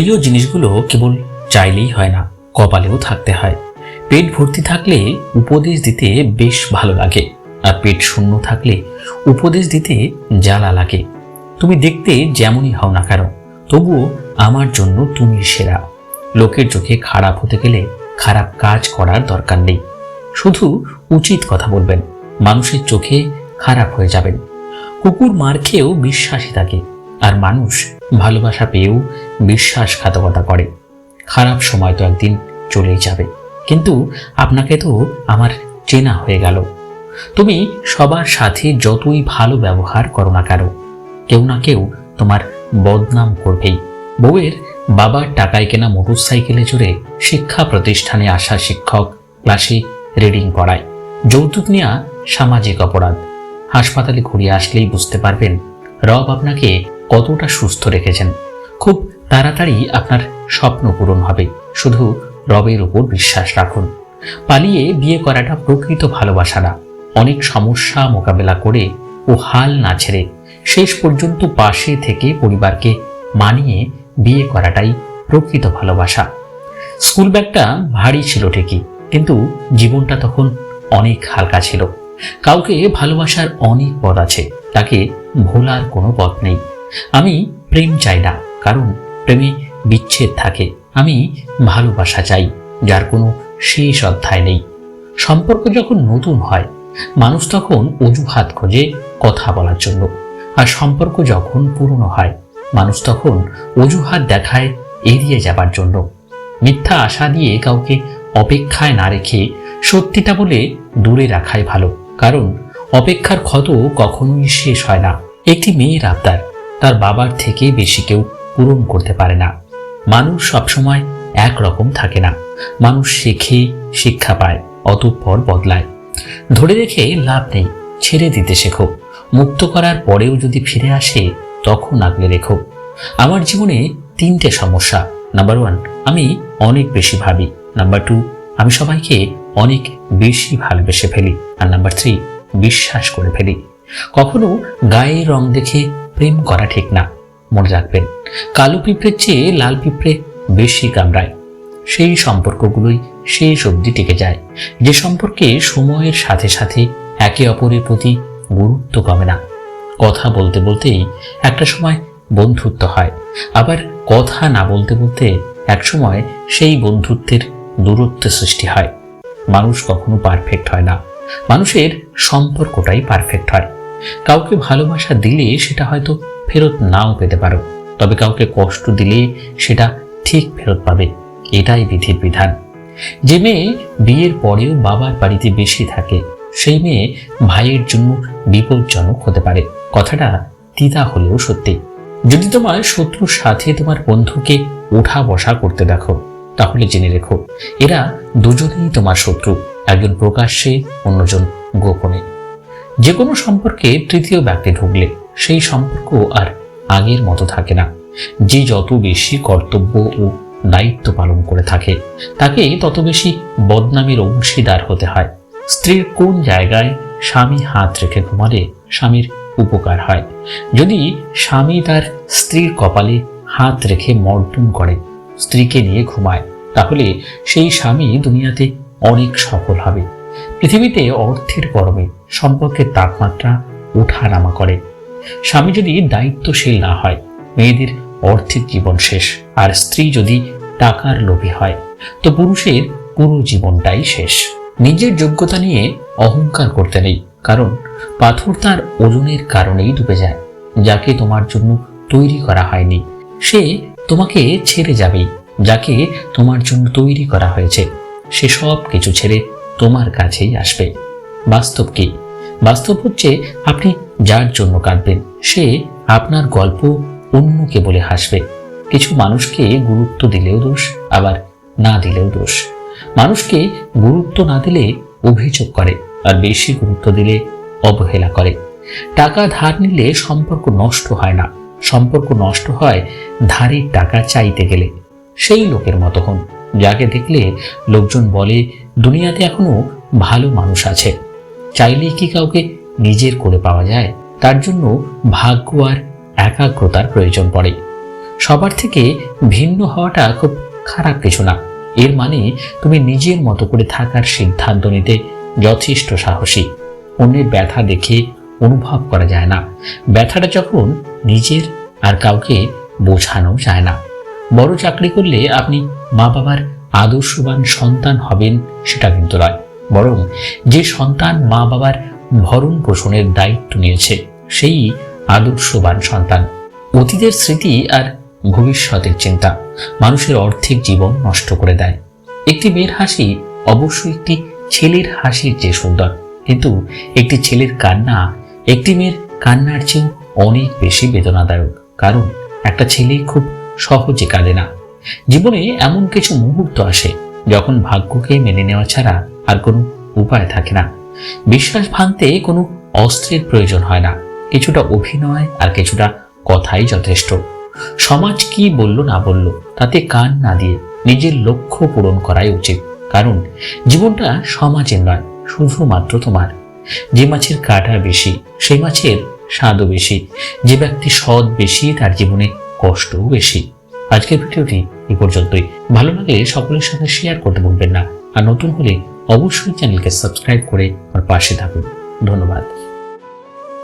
প্রিয় জিনিসগুলো কেবল চাইলেই হয় না, কপালেও থাকতে হয়। পেট ভর্তি থাকলে উপদেশ দিতে বেশ ভালো লাগে, আর পেট শূন্য থাকলে উপদেশ দিতে জ্বালা লাগে। তুমি দেখতে যেমনই হও না কেন, তবুও আমার জন্য তুমি সেরা। লোকের চোখে খারাপ হতে গেলে খারাপ কাজ করার দরকার নেই। শুধু উচিত কথা বলবেন, মানুষের চোখে খারাপ হয়ে যাবেন। কুকুর মার খেয়েও বিশ্বাসী থাকে, আর মানুষ ভালোবাসা পেয়েও বিশ্বাসঘাতকতা করে। খারাপ সময় তো একদিন চলেই যাবে। কিন্তু আপনাকে তো আমার চেনা হয়ে গেল। তুমি সবার সাথে যতই ভালো ব্যবহার করো না কেন, কেউ না কেউ তোমার বদনাম করবেই। বউয়ের বাবার টাকায় কেনা মোটরসাইকেলে চড়ে শিক্ষা প্রতিষ্ঠানে আসা শিক্ষক ক্লাসে রিডিং করায় যৌতুক নেওয়া সামাজিক অপরাধ। হাসপাতালে ঘুরিয়ে আসলেই বুঝতে পারবেন, রব আপনাকে কতটা সুস্থ রেখেছেন। খুব তাড়াতাড়ি আপনার স্বপ্ন পূরণ হবে। শুধু রবের উপর বিশ্বাস রাখুন। পালিয়ে বিয়ে করাটা প্রকৃত ভালোবাসা না। অনেক সমস্যা মোকাবেলা করে ও হাল না ছেড়ে শেষ পর্যন্ত পাশে থেকে পরিবারকে মানিয়ে বিয়ে করাটাই প্রকৃত ভালোবাসা। স্কুল ব্যাগটা ভারী ছিল ঠিকই, কিন্তু জীবনটা তখন অনেক হালকা ছিল। কাউকে ভালোবাসার অনেক পথ আছে, তাকে ভোলার কোনো পথ নেই। আমি প্রেম চাই না, কারণ প্রেমে বিচ্ছেদ থাকে। আমি ভালোবাসা চাই, যার কোনো শেষ অধ্যায় নেই। সম্পর্ক যখন নতুন হয়, মানুষ তখন অজুহাত খোঁজে কথা বলার জন্য। আর সম্পর্ক যখন পুরনো হয়, মানুষ তখন অজুহাত দেখায় এড়িয়ে যাবার জন্য। মিথ্যা আশা দিয়ে কাউকে অপেক্ষায় না রেখে সত্যিটা বলে দূরে রাখাই ভালো, কারণ অপেক্ষার ক্ষত কখনোই শেষ হয় না। একটি মেয়ের আবদার তার বাবার থেকে বেশি কেউ পূরণ করতে পারে না। মানুষ সবসময় একরকম থাকে না। মানুষ শেখে, শিক্ষা পায়, অতঃপর বদলায়। ধরে রেখে লাভ নেই, ছেড়ে দিতে শেখো। মুক্ত করার পরেও যদি ফিরে আসে, তখন আগলে রেখো। আমার জীবনে তিনটে সমস্যা। নাম্বার ওয়ান আমি অনেক বেশি ভাবি। নাম্বার টু আমি সবাইকে অনেক বেশি ভালোবেসে ফেলি। আর নাম্বার থ্রি বিশ্বাস করে ফেলি। কখনো গায়ের রং দেখে প্রেম করা ঠিক না, মনে রাখবেন। কালো পিঁপড়ের চেয়ে লাল পিঁপড়ে বেশি কামড়ায়। সেই সম্পর্কগুলোই শেষ অবধি টিকে যায়। যে সম্পর্কে সময়ের সাথে সাথে একে অপরের প্রতি গুরুত্ব কমে না। কথা বলতে বলতেই একটা সময় বন্ধুত্ব হয়। আবার কথা না বলতে বলতে একসময় সেই বন্ধুত্বের দূরত্ব সৃষ্টি হয়। মানুষ কখনো পারফেক্ট হয় না। মানুষের সম্পর্কটাই পারফেক্ট হয়। কাউকে ভালোবাসা দিলে সেটা হয়তো ফেরত নাও পেতে পারো। তবে কাউকে কষ্ট দিলে সেটা ঠিক ফেরত পাবে। এটাই বিধির বিধান। যে মেয়ে বিয়ের পরেও বাবার বাড়িতে বেশি থাকে, সেই মেয়ে ভাইয়ের জন্য বিপজ্জনক হতে পারে। কথাটা তিতা হলেও সত্যি। যদি তোমার শত্রুর সাথে তোমার বন্ধুকে ওঠা বসা করতে দেখো, তাহলে জেনে রেখো, এরা দুজনেই তোমার শত্রু, একজন প্রকাশ্যে, অন্যজন গোপনে। যে কোনো সম্পর্কে তৃতীয় ব্যক্তি ঢুকলে সেই সম্পর্ক আর আগের মতো থাকে না। যে যত বেশি কর্তব্য ও দায়িত্ব পালন করে থাকে, তাকে তত বেশি বদনামের অংশীদার হতে হয়। স্ত্রীর কোন জায়গায় স্বামী হাত রেখে ঘুমালে স্বামীর উপকার হয়। যদি স্বামী তার স্ত্রীর কপালে হাত রেখে মর্দন করে, স্ত্রীকে নিয়ে ঘুমায়, তাহলে সেই স্বামী দুনিয়াতে অনেক সফল হবে। পৃথিবীতে অর্থের গরমে সম্পর্কের তাপমাত্রা ওঠানামা করে। স্বামী যদি দায়িত্বশীল না হয়, মেয়েদের অর্থের জীবন শেষ, আর স্ত্রী যদি টাকার লোভী হয়, তো পুরুষের পুরো জীবনটাই শেষ। নিজের যোগ্যতা নিয়ে অহংকার করতে নেই, কারণ পাথর তার ওজনের কারণেই ডুবে যায়, যাকে তোমার জন্য তৈরি করা হয়নি। সে তোমাকে ছেড়ে যাবেই, যাকে তোমার জন্য তৈরি করা হয়েছে। সে সব কিছু ছেড়ে তোমার কাছেই আসবে। বাস্তব কি? বাস্তব হচ্ছে আপনি যার জন্য কাঁদবেন, সে আপনার গল্প অন্যকে বলে হাসবে। কিছু মানুষকে গুরুত্ব দিলেও দোষ, আবার না দিলেও দোষ। মানুষকে গুরুত্ব না দিলে অভিযোগ করে, আর বেশি গুরুত্ব দিলে অবহেলা করে। টাকা ধার নিলে সম্পর্ক নষ্ট হয় না। সম্পর্ক নষ্ট হয় ধারের টাকা চাইতে গেলে। সেই লোকের মতো হন, যাকে দেখলে লোকজন বলে দুনিয়াতে এখনও ভালো মানুষ আছে। চাইলেই কি কাউকে নিজের করে পাওয়া যায়? তার জন্য ভাগ্য আর একাগ্রতার প্রয়োজন পড়ে। সবার থেকে ভিন্ন হওয়াটা খুব খারাপ কিছু না। এর মানে তুমি নিজের মতো করে থাকার সিদ্ধান্ত নিতে যথেষ্ট সাহসী। অন্যের ব্যথা দেখে অনুভব করা যায় না। ব্যথাটা যখন নিজের আর কাউকে বোঝানো যায় না। বড় চাকরি করলে আপনি মা বাবার আদর্শবান সন্তান হবেন সেটা কিন্তু নয়। বরং যে সন্তান মা বাবার ভরণ পোষণের দায়িত্ব নিয়েছে, সেই আদর্শবান সন্তান। অতীতের স্মৃতি আর ভবিষ্যতের চিন্তা মানুষের অর্ধেক জীবন নষ্ট করে দেয়। একটি মেয়ের হাসি অবশ্যই একটি ছেলের হাসির চেয়ে সুন্দর। কিন্তু একটি ছেলের কান্না একটি মেয়ের কান্নার চেয়েও অনেক বেশি বেদনাদায়ক। কারণ একটা ছেলে খুব সহজে কাঁদে না। জীবনে এমন কিছু মুহূর্ত আসে যখন ভাগ্যকে মেনে নেওয়া ছাড়া আর কোনো উপায় থাকে না। বিশ্বাস ভাঙতে কোনো অস্ত্রের প্রয়োজন হয় না। কিছুটা অভিনয় আর কিছুটা কথাই যথেষ্ট। সমাজ কি বলল না বলল, তাতে কান না দিয়ে নিজের লক্ষ্য পূরণ করাই উচিত। কারণ জীবনটা সমাজের নয়, শুধুমাত্র তোমার। যে মাছের কাটা বেশি, সেই মাছের স্বাদও বেশি। যে ব্যক্তি সৎ বেশি, তার জীবনে কষ্টও বেশি। আজকের ভিডিওটি এই পর্যন্তই। ভালো লাগলে সকলের সাথে শেয়ার করতে ভুলবেন না। আর নতুন হলে অবশ্যই চ্যানেলকে সাবস্ক্রাইব করে আমার পাশে থাকুন। ধন্যবাদ।